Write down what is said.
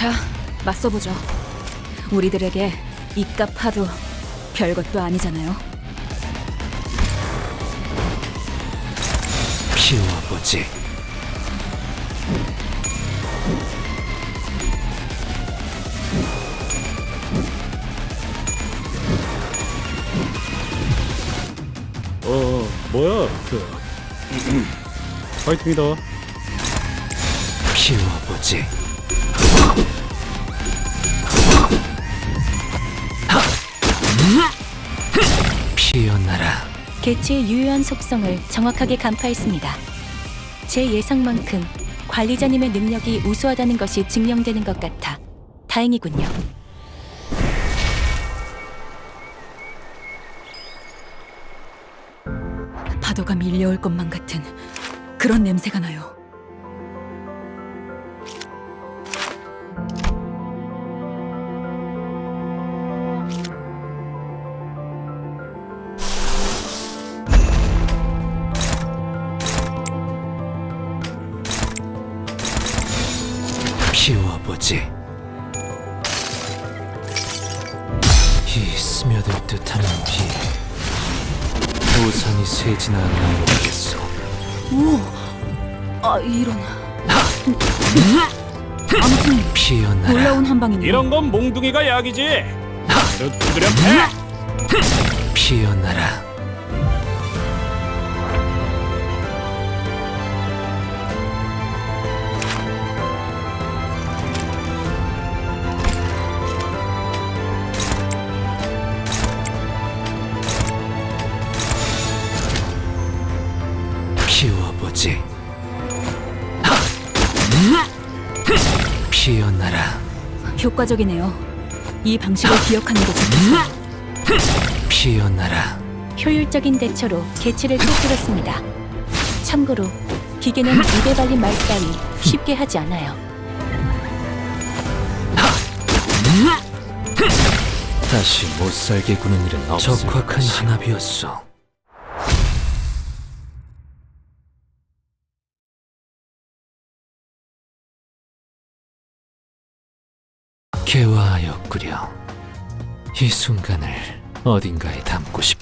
자, 맞서보죠. 우리들에게 이깟 파도 별것도 아니잖아요. 피워보지. 어, 뭐야, 그. 파이팅이다. 피워보지. 피어나라. 개체의 유효한 속성을 정확하게 간파했습니다. 제 예상만큼 관리자님의 능력이 우수하다는 것이 증명되는 것 같아 다행이군요. 파도가 밀려올 것만 같은 그런 냄새가 나요. 피워보지. 이 스며들 듯한 비. 우산이 새지나 않나 모르겠소. 오, 아 이런. 아무튼 피어나라. 놀라운 한방이네요. 이런 건 몽둥이가 약이지. 패! 피어나라. 피어나라. 효과적이네요. 이 방식을 기억하는 게 좋겠어요. 피어나라. 효율적인 대처로 개체를 꿰뚫었습니다. 참고로 기계는 입에 발린 말 따위 쉽게 하지 않아요. 다시 못 살게 구는 일은 없을 적확한 진압이었어. 개화하였구려. 이 순간을 어딘가에 담고 싶.